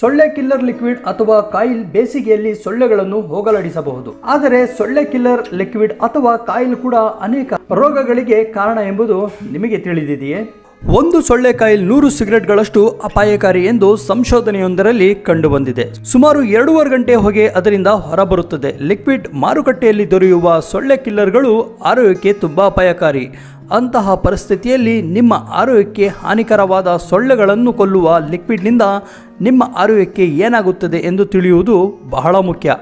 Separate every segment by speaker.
Speaker 1: ಸೊಳ್ಳೆ killer liquid ಅಥವಾ coil ಬೇಸಿಗೆಯಲ್ಲಿ ಸೊಳ್ಳೆಗಳನ್ನು ಹೋಗಲಾಡಿಸಬಹುದು. ಆದರೆ ಸೊಳ್ಳೆ ಕಿಲ್ಲರ್ ಲಿಕ್ವಿಡ್ ಅಥವಾ ಕಾಯಿಲ್ ಕೂಡ ಅನೇಕ ರೋಗಗಳಿಗೆ ಕಾರಣ ಎಂಬುದು ನಿಮಗೆ ತಿಳಿದಿದೆಯೇ? ಒಂದು ಸೊಳ್ಳೆ ಕಾಯಿಲ್ ನೂರು ಸಿಗರೆಟ್ಗಳಷ್ಟು ಅಪಾಯಕಾರಿ ಎಂದು ಸಂಶೋಧನೆಯೊಂದರಲ್ಲಿ ಕಂಡುಬಂದಿದೆ. ಸುಮಾರು ಎರಡೂವರೆ ಗಂಟೆ ಹೊಗೆ ಅದರಿಂದ ಹೊರಬರುತ್ತದೆ. ಲಿಕ್ವಿಡ್ ಮಾರುಕಟ್ಟೆಯಲ್ಲಿ ದೊರೆಯುವ ಸೊಳ್ಳೆ ಕಿಲ್ಲರ್ಗಳು ಆರೋಗ್ಯಕ್ಕೆ ತುಂಬಾ ಅಪಾಯಕಾರಿ. ಅಂತಹ ಪರಿಸ್ಥಿತಿಯಲ್ಲಿ ನಿಮ್ಮ ಆರೋಗ್ಯಕ್ಕೆ ಹಾನಿಕರವಾದ ಸೊಳ್ಳೆಗಳನ್ನು ಕೊಲ್ಲುವ ಲಿಕ್ವಿಡ್ನಿಂದ ನಿಮ್ಮ ಆರೋಗ್ಯಕ್ಕೆ ಏನಾಗುತ್ತದೆ ಎಂದು ತಿಳಿಯುವುದು ಬಹಳ ಮುಖ್ಯ.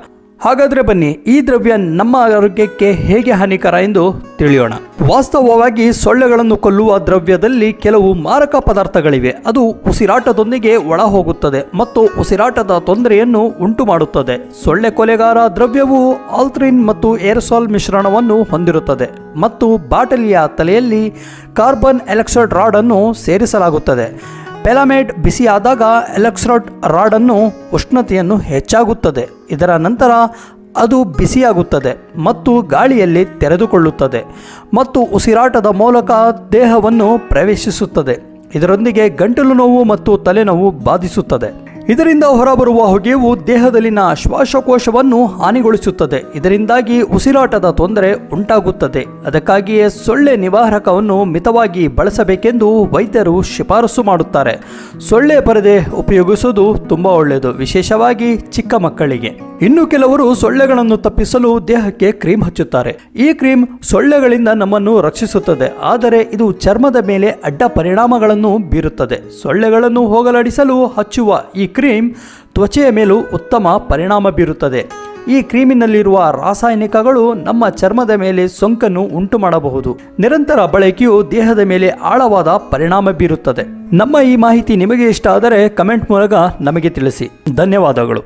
Speaker 1: ಹಾಗಾದ್ರೆ ಬನ್ನಿ, ಈ ದ್ರವ್ಯ ನಮ್ಮ ಆರೋಗ್ಯಕ್ಕೆ ಹೇಗೆ ಹಾನಿಕರ ಎಂದು ತಿಳಿಯೋಣ. ವಾಸ್ತವವಾಗಿ ಸೊಳ್ಳೆಗಳನ್ನು ಕೊಲ್ಲುವ ದ್ರವ್ಯದಲ್ಲಿ ಕೆಲವು ಮಾರಕ ಪದಾರ್ಥಗಳಿವೆ. ಅದು ಉಸಿರಾಟದೊಂದಿಗೆ ಒಳ ಹೋಗುತ್ತದೆ ಮತ್ತು ಉಸಿರಾಟದ ತೊಂದರೆಯನ್ನು ಉಂಟು ಮಾಡುತ್ತದೆ ಸೊಳ್ಳೆ ಕೊಲೆಗಾರ ದ್ರವ್ಯವು ಆಲ್ತ್ರಿನ್ ಮತ್ತು ಏರ್ಸಾಲ್ ಮಿಶ್ರಣವನ್ನು ಹೊಂದಿರುತ್ತದೆ ಮತ್ತು ಬಾಟಲಿಯ ತಲೆಯಲ್ಲಿ ಕಾರ್ಬನ್ ಎಲೆಕ್ಸೈಡ್ ರಾಡ್ ಅನ್ನು ಸೇರಿಸಲಾಗುತ್ತದೆ. ಪೆಲಾಮೇಟ್ ಬಿಸಿಯಾದಾಗ ಎಲೆಕ್ಟ್ರೋಡ್ ರಾಡನ್ನು ಉಷ್ಣತೆಯನ್ನು ಹೆಚ್ಚಾಗುತ್ತದೆ. ಇದರ ನಂತರ ಅದು ಬಿಸಿಯಾಗುತ್ತದೆ ಮತ್ತು ಗಾಳಿಯಲ್ಲಿ ತೆರೆದುಕೊಳ್ಳುತ್ತದೆ ಮತ್ತು ಉಸಿರಾಟದ ಮೂಲಕ ದೇಹವನ್ನು ಪ್ರವೇಶಿಸುತ್ತದೆ. ಇದರೊಂದಿಗೆ ಗಂಟಲು ನೋವು ಮತ್ತು ತಲೆನೋವು ಬಾಧಿಸುತ್ತದೆ. ಇದರಿಂದ ಹೊರಬರುವ ಹೊಗೆಯು ದೇಹದಲ್ಲಿನ ಶ್ವಾಸಕೋಶವನ್ನು ಹಾನಿಗೊಳಿಸುತ್ತದೆ. ಇದರಿಂದಾಗಿ ಉಸಿರಾಟದ ತೊಂದರೆ ಉಂಟಾಗುತ್ತದೆ. ಅದಕ್ಕಾಗಿಯೇ ಸೊಳ್ಳೆ ನಿವಾರಕವನ್ನು ಮಿತವಾಗಿ ಬಳಸಬೇಕೆಂದು ವೈದ್ಯರು ಶಿಫಾರಸು ಮಾಡುತ್ತಾರೆ. ಸೊಳ್ಳೆ ಪರದೆ ಉಪಯೋಗಿಸುವುದು ತುಂಬ ಒಳ್ಳೆಯದು, ವಿಶೇಷವಾಗಿ ಚಿಕ್ಕ ಮಕ್ಕಳಿಗೆ. ಇನ್ನು ಕೆಲವರು ಸೊಳ್ಳೆಗಳನ್ನು ತಪ್ಪಿಸಲು ದೇಹಕ್ಕೆ ಕ್ರೀಮ್ ಹಚ್ಚುತ್ತಾರೆ. ಈ ಕ್ರೀಮ್ ಸೊಳ್ಳೆಗಳಿಂದ ನಮ್ಮನ್ನು ರಕ್ಷಿಸುತ್ತದೆ. ಆದರೆ ಇದು ಚರ್ಮದ ಮೇಲೆ ಅಡ್ಡ ಪರಿಣಾಮಗಳನ್ನು ಬೀರುತ್ತದೆ. ಸೊಳ್ಳೆಗಳನ್ನು ಹೋಗಲಾಡಿಸಲು ಹಚ್ಚುವ ಈ ಕ್ರೀಮ್ ತ್ವಚೆಯ ಮೇಲೂ ಉತ್ತಮ ಪರಿಣಾಮ ಬೀರುತ್ತದೆ. ಈ ಕ್ರೀಮಿನಲ್ಲಿರುವ ರಾಸಾಯನಿಕಗಳು ನಮ್ಮ ಚರ್ಮದ ಮೇಲೆ ಸೋಂಕನ್ನು ಉಂಟು ಮಾಡಬಹುದು ನಿರಂತರ ಬಳಕೆಯು ದೇಹದ ಮೇಲೆ ಆಳವಾದ ಪರಿಣಾಮ ಬೀರುತ್ತದೆ. ನಮ್ಮ ಈ ಮಾಹಿತಿ ನಿಮಗೆ ಇಷ್ಟ ಆದರೆ ಕಮೆಂಟ್ ಮೂಲಕ ನಮಗೆ ತಿಳಿಸಿ. ಧನ್ಯವಾದಗಳು.